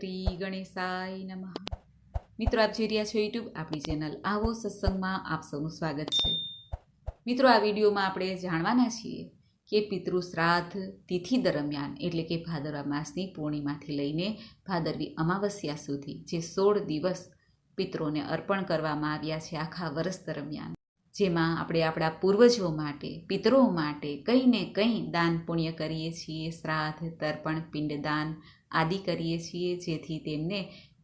શ્રી ગણેશાય નમઃ. મિત્રો, આપ જોઈ રહ્યા છો યુટ્યુબ આપણી ચેનલ આવો સત્સંગમાં આપ સૌનું સ્વાગત છે. મિત્રો, આ વિડીયોમાં આપણે જાણવાના છીએ કે પિતૃ શ્રાદ્ધ તિથિ દરમિયાન, એટલે કે ભાદરવા માસની પૂર્ણિમાથી લઈને ભાદરવી અમાવસ્યા સુધી જે સોળ દિવસ પિતૃને અર્પણ કરવામાં આવ્યા છે આખા વર્ષ દરમિયાન જેમાં આપણે આપણા પૂર્વજો માટે, પિતરો માટે કંઈ ને કંઈ દાન પુણ્ય કરીએ છીએ, શ્રાદ્ધ, તર્પણ, પિંડદાન આદિ કરીએ છીએ, જેથી તેમને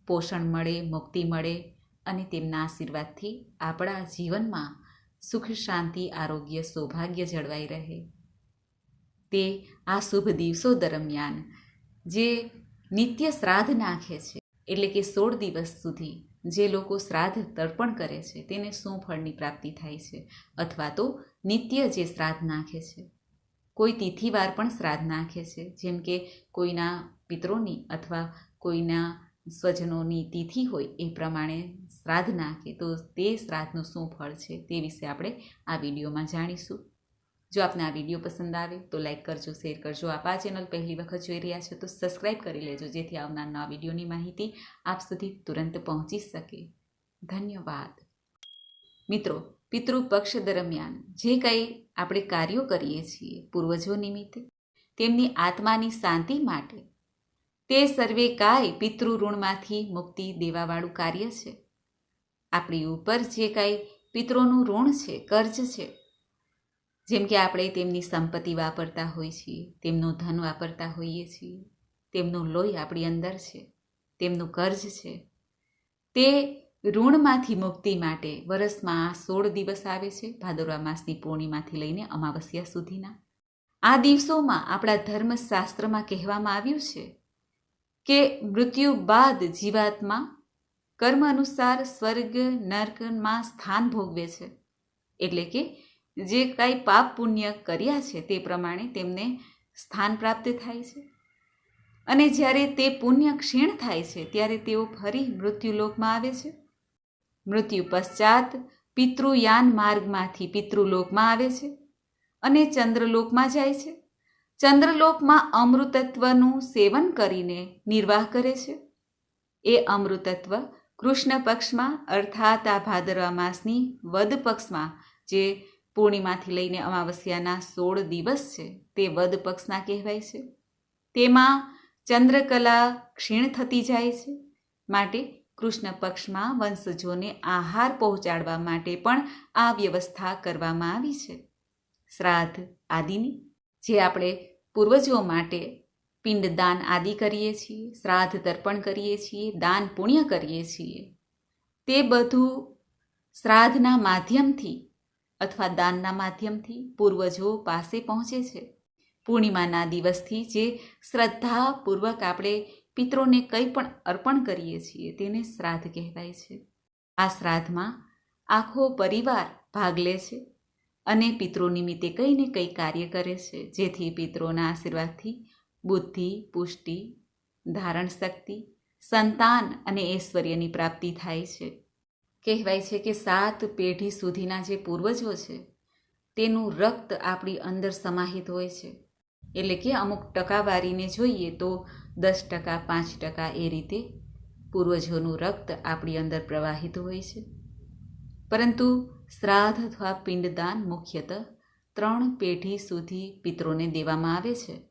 પોષણ મળે, મુક્તિ મળે અને તેમના આશીર્વાદથી આપણા જીવનમાં સુખ, શાંતિ, આરોગ્ય, સૌભાગ્ય જળવાઈ રહે. તે આ શુભ દિવસો દરમિયાન જે નિત્ય શ્રાદ્ધ નાખે છે, એટલે કે સોળ દિવસ સુધી જે લોકો શ્રાદ્ધ તર્પણ કરે છે, તેને શું ફળની પ્રાપ્તિ થાય છે? અથવા તો નિત્ય જે શ્રાદ્ધ નાખે છે. કોઈ તિથિવાર પણ શ્રાદ્ધ નાખે છે, જેમ કે કોઈના પિત્રોની અથવા કોઈના સ્વજનોની તિથિ હોય એ પ્રમાણે શ્રાદ્ધ નાખે, તો તે શ્રાદ્ધનું શું ફળ છે તે વિશે આપણે આ વિડીયોમાં જાણીશું. જો આપને આ વીડિયો પસંદ આવે તો લાઈક કરજો, શેર કરજો. આપ આ ચેનલ પહેલી વખત જોઈ રહ્યા છો તો સબસ્ક્રાઈબ કરી લેજો, જેથી આવનાર નવા વિડીયોની માહિતી આપ સુધી તુરંત પહોંચી શકે. ધન્યવાદ. મિત્રો પિતૃ પક્ષ દરમિયાન જે કંઈ આપણે કાર્યો કરીએ છીએ પૂર્વજો નિમિત્તે, તેમની આત્માની શાંતિ માટે તે સર્વે કાય પિતૃ ઋણમાંથી મુક્તિ દેવાવાળું કાર્ય છે. આપણી ઉપર જે કાંઈ પિતૃનું ઋણ છે, કર્જ છે જેમ કે આપણે તેમની સંપત્તિ વાપરતા હોઈએ છીએ, તેમનું ધન વાપરતા હોઈએ છીએ, તેમનું લોહી આપણી અંદર છે, તેમનું કર્જ છે. તે ઋણમાંથી મુક્તિ માટે વરસમાં આ સોળ દિવસ આવે છે, ભાદરવા માસની પૂર્ણિમાથી લઈને અમાવસ્યા સુધીના. આ દિવસોમાં આપણા ધર્મશાસ્ત્રમાં કહેવામાં આવ્યું છે કે મૃત્યુ બાદ જીવાત્મા કર્મ અનુસાર સ્વર્ગ નર્કમાં સ્થાન ભોગવે છે. એટલે કે જે કાંઈ પાપ પુણ્ય કર્યા છે તે પ્રમાણે તેમને સ્થાન પ્રાપ્ત થાય છે. અને જ્યારે તે પુણ્ય ક્ષીણ થાય છે, ત્યારે તેઓ ફરી મૃત્યુલોકમાં આવે છે. મૃત્યુ પશ્ચાત પિતૃયાન માર્ગમાંથી પિતૃલોકમાં આવે છે અને ચંદ્રલોકમાં જાય છે. ચંદ્રલોકમાં અમૃતત્વનું સેવન કરીને નિર્વાહ કરે છે. એ અમૃતત્વ કૃષ્ણ પક્ષમાં, અર્થાત આ ભાદરવા માસની વદ પક્ષમાં, જે પૂર્ણિમાથી લઈને અમાવસ્યાના સોળ દિવસ છે, તે વદ પક્ષના કહેવાય છે. તેમાં ચંદ્રકલા ક્ષીણ થતી જાય છે, માટે કૃષ્ણ પક્ષમાં વંશજોને આહાર પહોંચાડવા માટે પણ આ વ્યવસ્થા કરવામાં આવી છે. શ્રાદ્ધ આદિની, જે આપણે પૂર્વજો માટે પિંડદાન આદિ કરીએ છીએ, શ્રાદ્ધ તર્પણ કરીએ છીએ, દાન પુણ્ય કરીએ છીએ. તે બધું શ્રાદ્ધના માધ્યમથી અથવા દાનના માધ્યમથી પૂર્વજો પાસે પહોંચે છે. પૂર્ણિમાના દિવસથી જે શ્રદ્ધાપૂર્વક આપણે પિત્રોને કંઈ પણ અર્પણ કરીએ છીએ તેને શ્રાદ્ધ કહેવાય છે. આ શ્રાદ્ધમાં આખો પરિવાર ભાગ લે છે અને પિત્રો નિમિત્તે કંઈ ને કંઈ કાર્ય કરે છે. જેથી પિત્રોના આશીર્વાદથી બુદ્ધિ, પુષ્ટિ, ધારણ શક્તિ, સંતાન અને ઐશ્વર્યની પ્રાપ્તિ થાય છે. કહેવાય છે કે સાત પેઢી સુધીના જે પૂર્વજો છે, તેનું રક્ત આપણી અંદર સમાહિત હોય છે. એટલે કે અમુક ટકાવારીને જોઈએ તો દસ ટકા, પાંચ ટકા એ રીતે પૂર્વજોનું રક્ત આપણી અંદર પ્રવાહિત હોય છે. પરંતુ શ્રાદ્ધ અથવા પિંડદાન મુખ્યતઃ ત્રણ પેઢી સુધી પિત્રોને દેવામાં આવે છે.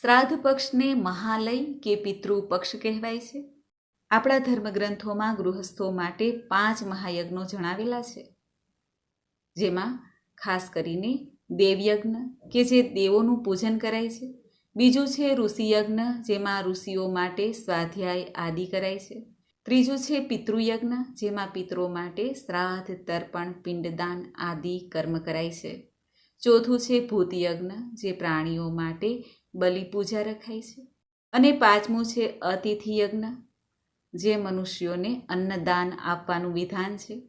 શ્રાદ્ધ પક્ષને મહાલય કે પિતૃ પક્ષ કહેવાય છે. આપણા ધર્મગ્રંથોમાં ગૃહસ્થો માટે પાંચ મહાયજ્ઞો જણાવેલા છે. જેમાં ખાસ કરીને દેવયજ્ઞ, કે જે દેવોનું પૂજન કરાય છે. બીજું છે ઋષિયજ્ઞ, જેમાં ઋષિઓ માટે સ્વાધ્યાય આદિ કરાય છે. ત્રીજું છે પિતૃયજ્ઞ, જેમાં પિતરો માટે શ્રાદ્ધ, તર્પણ, પિંડદાન આદિ કર્મ કરાય છે. ચોથું છે ભૂતયજ્ઞ, જે પ્રાણીઓ માટે બલિપૂજા રખાય છે. અને પાંચમું છે અતિથિ યજ્ઞ જે મનુષ્યોને અન્નદાન આપવાનું વિધાન છે.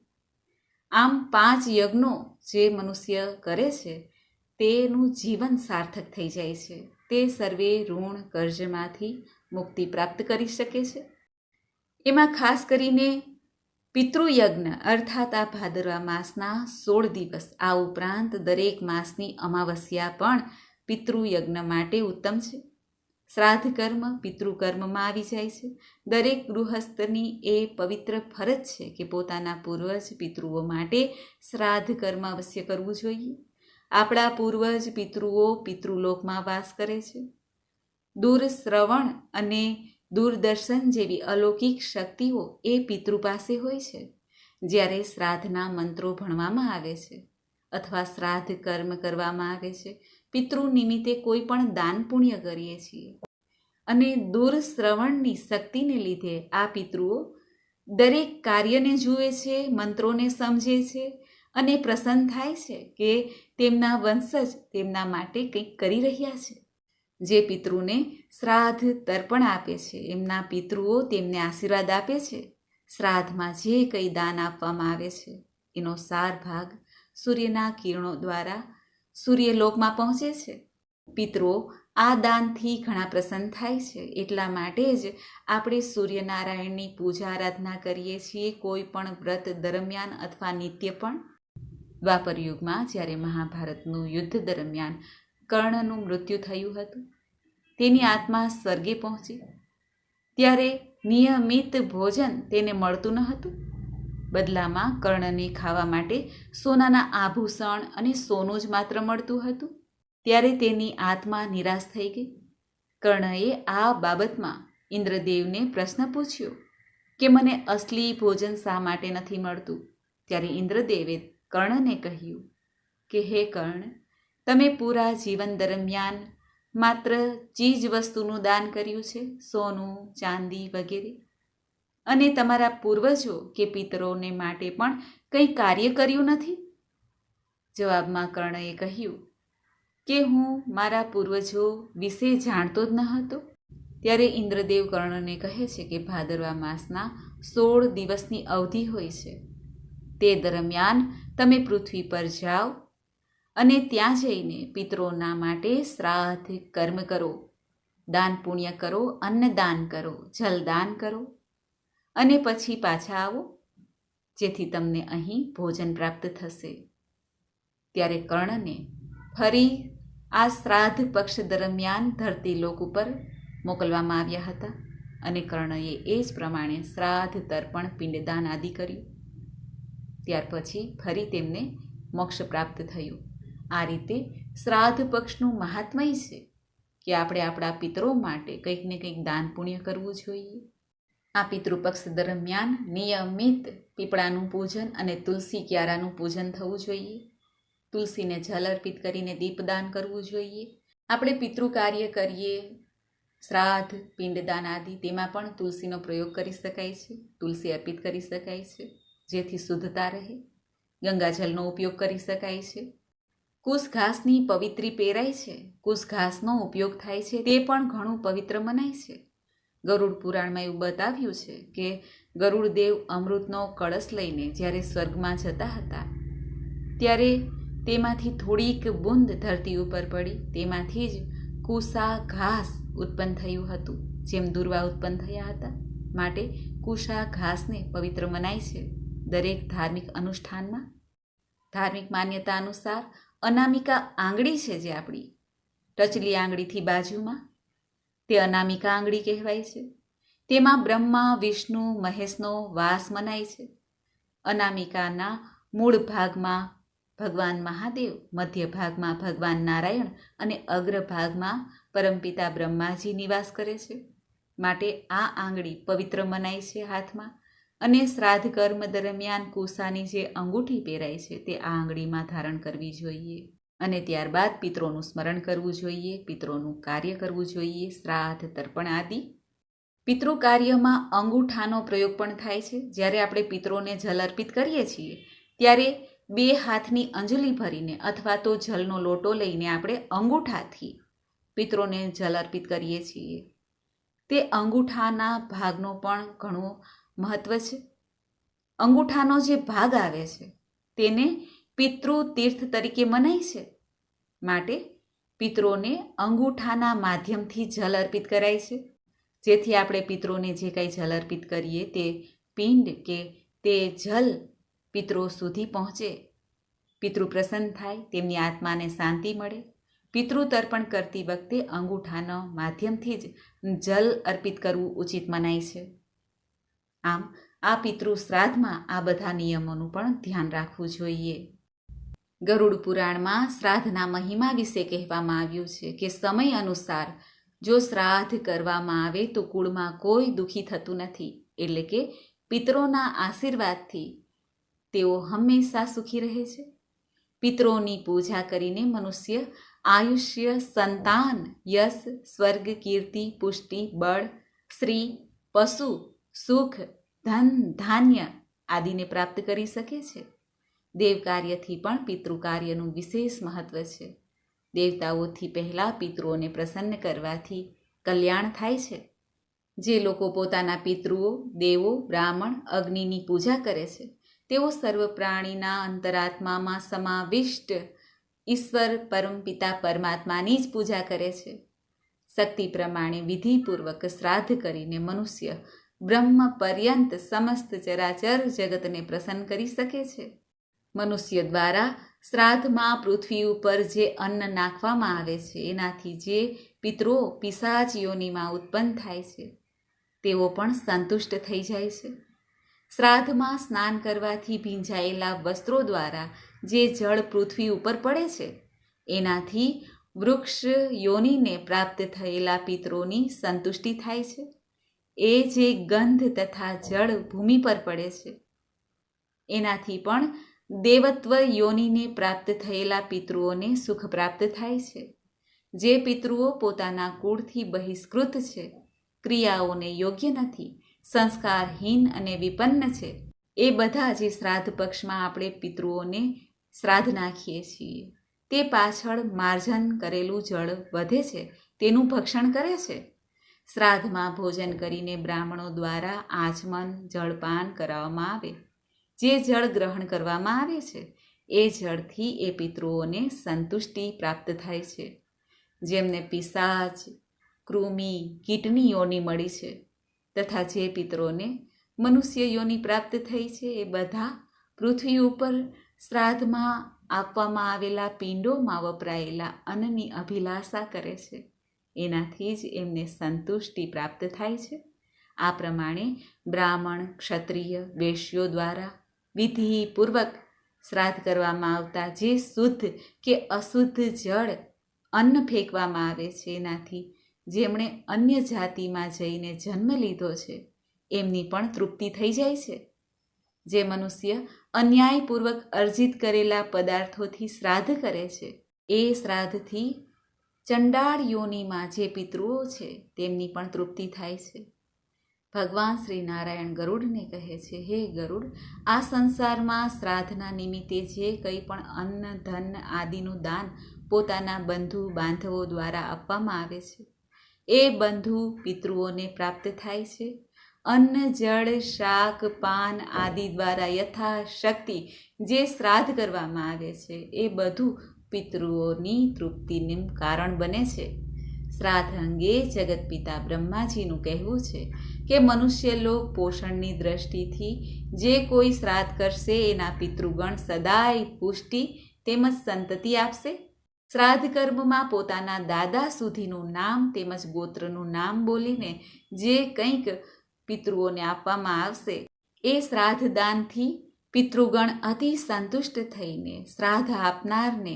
આમ પાંચ યજ્ઞો જે મનુષ્ય કરે છે, તેનું જીવન સાર્થક થઈ જાય છે. તે સર્વે ઋણ કર્જમાંથી મુક્તિ પ્રાપ્ત કરી શકે છે. એમાં ખાસ કરીને પિતૃયજ્ઞ અર્થાત આ ભાદરવા માસના સોળ દિવસ, આ ઉપરાંત દરેક માસની અમાવસ્યા પણ પિતૃયજ્ઞ માટે ઉત્તમ છે. શ્રાદ્ધ કર્મ પિતૃકર્મમાં આવી જાય છે. દરેક ગૃહસ્થની એ પવિત્ર ફરજ છે કે પોતાના પૂર્વજ પિતૃઓ માટે શ્રાદ્ધ કર્મ અવશ્ય કરવું જોઈએ. આપણા પૂર્વજ પિતૃઓ પિતૃલોકમાં વાસ કરે છે. દૂર શ્રવણ અને દૂરદર્શન જેવી અલૌકિક શક્તિઓ એ પિતૃ પાસે હોય છે. જ્યારે શ્રાદ્ધના મંત્રો ભણવામાં આવે છે અથવા શ્રાદ્ધ કર્મ કરવામાં આવે છે પિતૃ નિમિત્તે કોઈ પણ દાન પુણ્ય કરીએ છીએ. અને દૂર શ્રવણની શક્તિને લીધે આ પિતૃઓ દરેક કાર્યને જુએ છે, મંત્રોને સમજે છે અને પ્રસન્ન થાય છે કે તેમના વંશજ તેમના માટે કંઈક કરી રહ્યા છે. જે પિતૃને શ્રાદ્ધ તર્પણ આપે છે, એમના પિતૃઓ તેમને આશીર્વાદ આપે છે. શ્રાદ્ધમાં જે કંઈ દાન આપવામાં આવે છે, એનો સાર ભાગ સૂર્યના કિરણો દ્વારા સૂર્યલોકમાં પહોંચે છે. પિતૃઓ, આ દાનથી ઘણા પ્રસન્ન થાય છે. એટલા માટે જ આપણે સૂર્યનારાયણની પૂજા આરાધના કરીએ છીએ કોઈ પણ વ્રત દરમિયાન અથવા નિત્ય પણ. દ્વાપર યુગમાં જ્યારે મહાભારતનું યુદ્ધ દરમિયાન કર્ણનું મૃત્યુ થયું હતું, તેની આત્મા સ્વર્ગે પહોંચી. ત્યારે નિયમિત ભોજન તેને મળતું ન હતું. બદલામાં કર્ણને ખાવા માટે સોનાના આભૂષણ અને સોનું જ માત્ર મળતું હતું. ત્યારે તેની આત્મા નિરાશ થઈ ગઈ. કર્ણએ આ બાબતમાં ઇન્દ્રદેવને પ્રશ્ન પૂછ્યો કે મને અસલી ભોજન શા માટે નથી મળતું? ત્યારે ઇન્દ્રદેવે કર્ણને કહ્યું કે, હે કર્ણ, તમે પૂરા જીવન દરમિયાન માત્ર ચીજ વસ્તુનું દાન કર્યું છે, સોનું, ચાંદી વગેરે. અને તમારા પૂર્વજો કે પિતરોને માટે પણ કંઈ કાર્ય કર્યું નથી? જવાબમાં કર્ણએ કહ્યું, કે હું મારા પૂર્વજો વિશે જાણતો જ ન હતો. ત્યારે ઇન્દ્રદેવ કર્ણને કહે છે કે ભાદરવા માસના સોળ દિવસની અવધિ હોય છે. તે દરમિયાન તમે પૃથ્વી પર જાઓ અને ત્યાં જઈને પિતરોના માટે શ્રાદ્ધ કર્મ કરો. દાન પુણ્ય કરો, અન્નદાન કરો, જલદાન કરો. અને પછી પાછા આવો, જેથી તમને અહીં ભોજન પ્રાપ્ત થશે. ત્યારે કર્ણને ફરી આ શ્રાદ્ધ પક્ષ દરમિયાન ધરતી લોક ઉપર મોકલવામાં આવ્યા હતા અને કર્ણએ એ જ પ્રમાણે શ્રાદ્ધ, તર્પણ, પિંડદાન આદિ કર્યું. ત્યાર પછી ફરી તેમને મોક્ષ પ્રાપ્ત થયું. આ રીતે શ્રાદ્ધ પક્ષનું મહાત્મય છે કે આપણે આપણા પિતરો માટે કંઈક ને કંઈક દાન પુણ્ય કરવું જોઈએ. આ પિતૃપક્ષ દરમિયાન નિયમિત પીપળાનું પૂજન અને તુલસી ક્યારાનું પૂજન થવું જોઈએ. તુલસીને જલ અર્પિત કરીને દીપદાન કરવું જોઈએ. આપણે પિતૃ કાર્ય કરીએ, શ્રાદ્ધ, પિંડદાન આદિ, તેમાં પણ તુલસીનો પ્રયોગ કરી શકાય છે. તુલસી અર્પિત કરી શકાય છે, જેથી શુદ્ધતા રહે. ગંગાજલનો ઉપયોગ કરી શકાય છે. કુશ ઘાસની પવિત્રી પહેરાય છે. કુશ ઘાસનો ઉપયોગ થાય છે, તે પણ ઘણું પવિત્ર મનાય છે. ગરુડ પુરાણમાં એવું બતાવ્યું છે કે ગરુડદેવ અમૃતનો કળશ લઈને જ્યારે સ્વર્ગમાં જતા હતા, ત્યારે તેમાંથી થોડીક બુંદ ધરતી ઉપર પડી. તેમાંથી જ કુસા ઘાસ ઉત્પન્ન થયું હતું, જેમ દુર્વા ઉત્પન્ન થયા હતા. માટે કુશા ઘાસને પવિત્ર મનાય છે દરેક ધાર્મિક અનુષ્ઠાનમાં. ધાર્મિક માન્યતા અનુસાર અનામિકા આંગળી છે જે આપણી. ટચલી આંગળીથી બાજુમાં તે અનામિકા આંગળી કહેવાય છે. તેમાં બ્રહ્મા, વિષ્ણુ, મહેશનો વાસ મનાય છે. અનામિકાના મૂળ ભાગમાં ભગવાન મહાદેવ, મધ્ય ભાગમાં ભગવાન નારાયણ અને અગ્ર ભાગમાં પરમપિતા બ્રહ્માજી નિવાસ કરે છે. માટે આ આંગળી પવિત્ર મનાય છે હાથમાં અને શ્રાદ્ધ કર્મ દરમિયાન કુસાની જે અંગૂઠી પહેરાય છે તે આ આંગળીમાં ધારણ કરવી જોઈએ. અને ત્યારબાદ પિત્રોનું સ્મરણ કરવું જોઈએ પિત્રોનું કાર્ય કરવું જોઈએ, શ્રાદ્ધ, તર્પણ આદિ. પિતૃ કાર્યમાં અંગૂઠાનો પ્રયોગ પણ થાય છે. જ્યારે આપણે પિત્રોને જલ અર્પિત કરીએ છીએ, ત્યારે બે હાથની અંજલિ ભરીને અથવા તો જલનો લોટો લઈને આપણે અંગૂઠાથી પિત્રોને જલ અર્પિત કરીએ છીએ. તે અંગૂઠાના ભાગનો પણ ઘણો મહત્વ છે. અંગૂઠાનો જે ભાગ આવે છે, તેને પિતૃ તીર્થ તરીકે મનાય છે. માટે પિત્રોને અંગૂઠાના માધ્યમથી જલ અર્પિત કરાય છે. જેથી આપણે પિત્રોને જે કાંઈ જલ અર્પિત કરીએ તે પિંડ કે તે જલ પિત્રો સુધી પહોંચે. પિતૃ પ્રસન્ન થાય, તેમની આત્માને શાંતિ મળે. પિતૃ તર્પણ કરતી વખતે અંગૂઠાના માધ્યમથી જ જલ અર્પિત કરવું ઉચિત મનાય છે. આમ, આ પિતૃ શ્રાદ્ધમાં આ બધા નિયમોનું પણ ધ્યાન રાખવું જોઈએ. ગરુડ પુરાણમાં શ્રાદ્ધના મહિમા વિશે કહેવામાં આવ્યું છે કે સમય અનુસાર જો શ્રાદ્ધ કરવામાં આવે તો કુળમાં કોઈ દુઃખી થતું નથી. એટલે કે પિતરોના આશીર્વાદથી તેઓ હંમેશા સુખી રહે છે. પિતરોની પૂજા કરીને મનુષ્ય આયુષ્ય, સંતાન, યશ, સ્વર્ગ, કીર્તિ, પુષ્ટિ, બળ શ્રી પશુ, સુખ, ધન, ધાન્ય આદિને પ્રાપ્ત કરી શકે છે. દેવ કાર્યથી પણ પિતૃ કાર્યનું વિશેષ મહત્વ છે. દેવતાઓથી પહેલાં પિતૃઓને પ્રસન્ન કરવાથી કલ્યાણ થાય છે. જે લોકો પોતાના પિતૃઓ, દેવો, બ્રાહ્મણ, અગ્નિની પૂજા કરે છે, તેઓ સર્વ પ્રાણીના અંતરાત્મામાં સમાવિષ્ટ ઈશ્વર પરમપિતા પરમાત્માની જ પૂજા કરે છે. શક્તિ પ્રમાણે વિધિપૂર્વક શ્રાદ્ધ કરીને મનુષ્ય બ્રહ્મ પર્યંત સમસ્ત ચરાચર જગતને પ્રસન્ન કરી શકે છે. મનુષ્ય દ્વારા શ્રાદ્ધમાં પૃથ્વી ઉપર જે અન્ન નાખવામાં આવે છે, એનાથી જે પિતરો પિશાચ ઉત્પન્ન થાય છે, તેઓ પણ સંતુષ્ટ થઈ જાય છે. શ્રાદ્ધમાં સ્નાન કરવાથી ભીંજાયેલા વસ્ત્રો દ્વારા જે જળ પૃથ્વી ઉપર પડે છે, એનાથી વૃક્ષ યોનિને પ્રાપ્ત થયેલા પિતરોની સંતુષ્ટિ થાય છે. એ જે ગંધ તથા જળ ભૂમિ પર પડે છે, એનાથી પણ દેવત્વ યોનિને પ્રાપ્ત થયેલા પિતૃઓને સુખ પ્રાપ્ત થાય છે. જે પિતૃઓ પોતાના કુળથી બહિષ્કૃત છે, ક્રિયાઓને યોગ્ય નથી, સંસ્કારહીન અને વિપન્ન છે, એ બધા જે શ્રાદ્ધ પક્ષમાં આપણે પિતૃઓને શ્રાદ્ધ નાખીએ છીએ. તે પાછળ માર્જન કરેલું જળ વધે છે, તેનું ભક્ષણ કરે છે. શ્રાદ્ધમાં ભોજન કરીને બ્રાહ્મણો દ્વારા આચમન, જળપાન કરાવવામાં આવે. જે જળ ગ્રહણ કરવામાં આવે છે, એ જળથી એ પિતૃઓને સંતુષ્ટિ પ્રાપ્ત થાય છે. જેમને પિશાચ કૃમિ, કીટની યોની મળી છે તથા જે પિતૃઓને મનુષ્ય યોની પ્રાપ્ત થઈ છે, એ બધા પૃથ્વી ઉપર શ્રાદ્ધમાં આપવામાં આવેલા પિંડોમાં વપરાયેલા અન્નની અભિલાષા કરે છે. એનાથી જ એમને સંતુષ્ટિ પ્રાપ્ત થાય છે. આ પ્રમાણે બ્રાહ્મણ, ક્ષત્રિય, વેશ્યો દ્વારા વિધિપૂર્વક શ્રાદ્ધ કરવામાં આવતા જે શુદ્ધ કે અશુદ્ધ જળ અન્ન ફેંકવામાં આવે છે, એનાથી જેમણે અન્ય જાતિમાં જઈને જન્મ લીધો છે, એમની પણ તૃપ્તિ થઈ જાય છે. જે મનુષ્ય અન્યાયપૂર્વક અર્જિત કરેલા પદાર્થોથી શ્રાદ્ધ કરે છે, એ શ્રાદ્ધથી ચંડાળ યોનીમાં જે પિતૃઓ છે, તેમની પણ તૃપ્તિ થાય છે. ભગવાન શ્રી નારાયણ ગરુડને કહે છે, હે ગરુડ, આ સંસારમાં શ્રાદ્ધના નિમિત્તે જે કંઈ પણ અન્ન, ધન આદિનું દાન પોતાના બંધુ બાંધવો દ્વારા આપવામાં આવે છે, એ બંધુ પિતૃઓને પ્રાપ્ત થાય છે. અન્ન, જળ, શાક, પાન આદિ દ્વારા યથાશક્તિ જે શ્રાદ્ધ કરવામાં આવે છે, એ બધું પિતૃઓની તૃપ્તિનું કારણ બને છે. શ્રાદ્ધ અંગે જગતપિતા બ્રહ્માજીનું કહેવું છે કે મનુષ્ય લોક પોષણની દ્રષ્ટિથી જે કોઈ શ્રાદ્ધ કરશે, એના પિતૃગણ સદાય પુષ્ટિ તેમજ સંતતિ આપશે. શ્રાદ્ધ કર્મમાં પોતાના દાદા સુધીનું નામ તેમજ ગોત્રનું નામ બોલીને જે કંઈક પિતૃઓને આપવામાં આવશે, એ શ્રાદ્ધ દાનથી પિતૃગણ અતિ સંતુષ્ટ થઈને, શ્રાદ્ધ આપનારને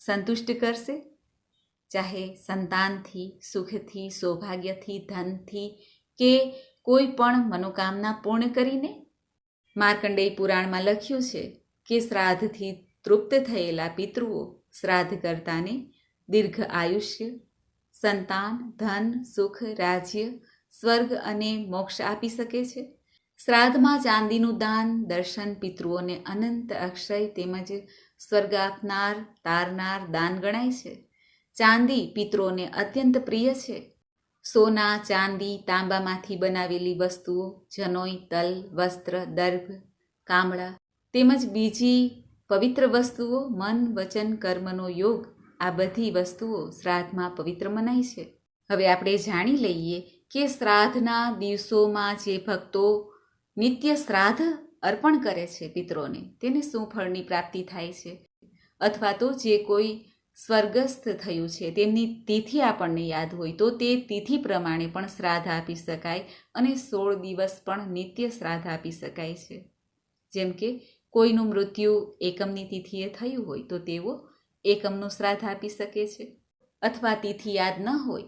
સંતુષ્ટ કરશે. ચાહે સંતાનથી, સુખથી, સૌભાગ્યથી, ધનથી કે કોઈ પણ મનોકામના પૂર્ણ કરીને? માર્કંડેય પુરાણમાં લખ્યું છે કે શ્રાદ્ધથી તૃપ્ત થયેલા પિતૃઓ શ્રાદ્ધ કરતાને દીર્ઘ આયુષ્ય, સંતાન, ધન, સુખ, રાજ્ય, સ્વર્ગ અને મોક્ષ આપી શકે છે. શ્રાદ્ધમાં ચાંદીનું દાન, દર્શન પિતૃઓને અનંત અક્ષય તેમજ સ્વર્ગ આપનાર, તારનાર દાન ગણાય છે. ચાંદી પિત્રોને અત્યંત પ્રિય છે. સોના, ચાંદી, તાંબામાંથી બનાવેલી વસ્તુઓ, જનોઈ, તલ, વસ્ત્ર દર્ભ કામળા તેમજ બીજી પવિત્ર વસ્તુઓ, મન, વચન, કર્મનો યોગ, આ બધી વસ્તુઓ શ્રાદ્ધમાં પવિત્ર મનાય છે. હવે આપણે જાણી લઈએ કે શ્રાદ્ધના દિવસોમાં જે ભક્તો નિત્ય શ્રાદ્ધ અર્પણ કરે છે પિત્રોને તેને શું ફળની પ્રાપ્તિ થાય છે? અથવા તો જે કોઈ સ્વર્ગસ્થ થયું છે. તેમની તિથિ આપણને યાદ હોય તો તે તિથિ પ્રમાણે પણ શ્રાદ્ધ આપી શકાય અને સોળ દિવસ પણ નિત્ય શ્રાદ્ધ આપી શકાય છે. જેમ કે, કોઈનું મૃત્યુ એકમની તિથિએ થયું હોય તો તેઓ એકમનું શ્રાદ્ધ આપી શકે છે. અથવા તિથિ યાદ ન હોય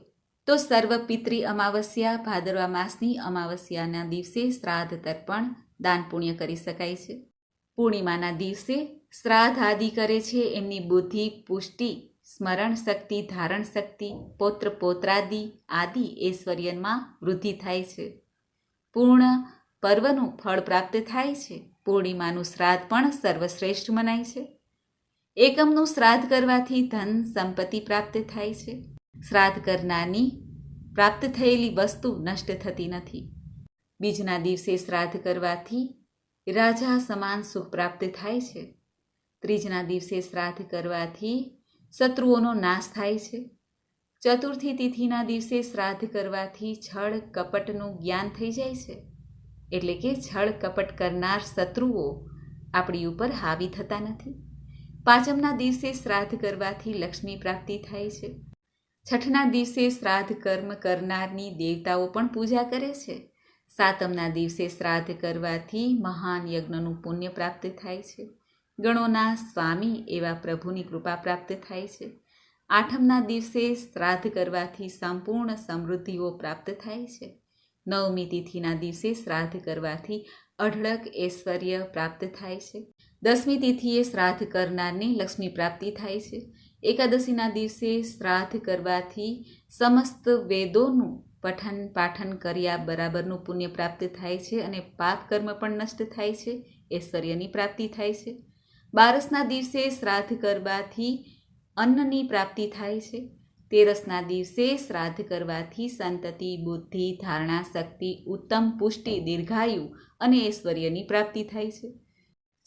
તો સર્વ પિતૃ અમાવસ્યા ભાદરવા માસની અમાવસ્યાના દિવસે શ્રાદ્ધ તર્પણ, દાન પુણ્ય કરી શકાય છે. પૂર્ણિમાના દિવસે શ્રાદ્ધ આદિ કરે છે, એમની બુદ્ધિ, પુષ્ટિ, સ્મરણ શક્તિ, ધારણ શક્તિ, પૌત્ર પૌત્રાદિ આદિ ઐશ્વર્યમાં વૃદ્ધિ થાય છે. પૂર્ણ પર્વનું ફળ પ્રાપ્ત થાય છે. પૂર્ણિમાનું શ્રાદ્ધ પણ સર્વશ્રેષ્ઠ મનાય છે. એકમનું શ્રાદ્ધ કરવાથી ધન સંપત્તિ પ્રાપ્ત થાય છે. શ્રાદ્ધ કરનારની પ્રાપ્ત થયેલી વસ્તુ નષ્ટ થતી નથી. બીજના દિવસે શ્રાદ્ધ કરવાથી રાજા સમાન સુખ પ્રાપ્ત થાય છે. ત્રીજના દિવસે શ્રાદ્ધ કરવાથી શત્રુઓનો નાશ થાય છે. ચતુર્થી તિથિના દિવસે શ્રાદ્ધ કરવાથી છળ કપટનું જ્ઞાન થઈ જાય છે. એટલે કે છળ કપટ કરનાર શત્રુઓ આપણી ઉપર હાવી થતા નથી. પાંચમના દિવસે શ્રાદ્ધ કરવાથી લક્ષ્મી પ્રાપ્તિ થાય છે. છઠના દિવસે શ્રાદ્ધ કર્મ કરનારની દેવતાઓ પણ પૂજા કરે છે. સાતમના દિવસે શ્રાદ્ધ કરવાથી મહાન યજ્ઞનું પુણ્ય પ્રાપ્ત થાય છે. ગણોના સ્વામી એવા પ્રભુની કૃપા પ્રાપ્ત થાય છે. આઠમના દિવસે શ્રાદ્ધ કરવાથી સંપૂર્ણ સમૃદ્ધિઓ પ્રાપ્ત થાય છે. નવમી તિથિના દિવસે શ્રાદ્ધ કરવાથી અઢળક ઐશ્વર્ય પ્રાપ્ત થાય છે. દસમી તિથિએ શ્રાદ્ધ કરનારને લક્ષ્મી પ્રાપ્તિ થાય છે. એકાદશીના દિવસે શ્રાદ્ધ કરવાથી સમસ્ત વેદોનું પઠન પાઠન કર્યા બરાબરનું પુણ્ય પ્રાપ્ત થાય છે અને પાપ કર્મ પણ નષ્ટ થાય છે. ઐશ્વર્યની પ્રાપ્તિ થાય છે. બારસના દિવસે શ્રાદ્ધ કરવાથી અન્નની પ્રાપ્તિ થાય છે. તેરસના દિવસે શ્રાદ્ધ કરવાથી સંતતિ, બુદ્ધિ, ધારણા, શક્તિ, ઉત્તમ પુષ્ટિ, દીર્ઘાયુ અને ઐશ્વર્યની પ્રાપ્તિ થાય છે.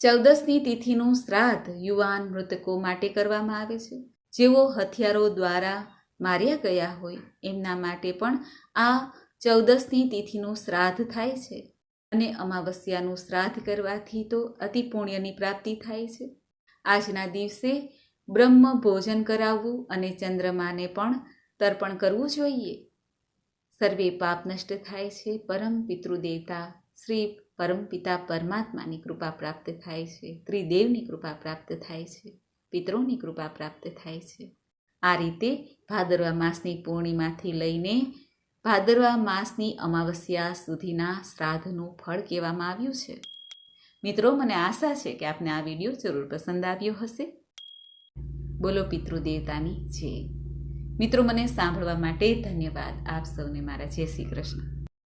ચૌદસની તિથિનું શ્રાદ્ધ યુવાન મૃતકો માટે કરવામાં આવે છે. જેઓ હથિયારો દ્વારા માર્યા ગયા હોય, એમના માટે પણ આ ચૌદસની તિથિનું શ્રાદ્ધ થાય છે. અને અમાવસ્યાનું શ્રાદ્ધ કરવાથી તો અતિ પુણ્યની પ્રાપ્તિ થાય છે. આજના દિવસે બ્રહ્મ ભોજન કરાવવું અને ચંદ્રમાને પણ તર્પણ કરવું જોઈએ. સર્વે પાપ નષ્ટ થાય છે. પરમ પિતૃદેવતા શ્રી પરમપિતા પરમાત્માની કૃપા પ્રાપ્ત થાય છે. ત્રિદેવની કૃપા પ્રાપ્ત થાય છે. પિતરોની કૃપા પ્રાપ્ત થાય છે. આ રીતે ભાદરવા માસની પૂર્ણિમાથી લઈને ભાદરવા માસની અમાવસ્યા સુધીના શ્રાદ્ધનું ફળ કહેવામાં આવ્યું છે. મિત્રો, મને આશા છે કે આપને આ વીડિયો જરૂર પસંદ આવ્યો હશે. બોલો પિતૃદેવતાની જય. મિત્રો, મને સાંભળવા માટે ધન્યવાદ. આપ સૌને મારા જય શ્રી કૃષ્ણ.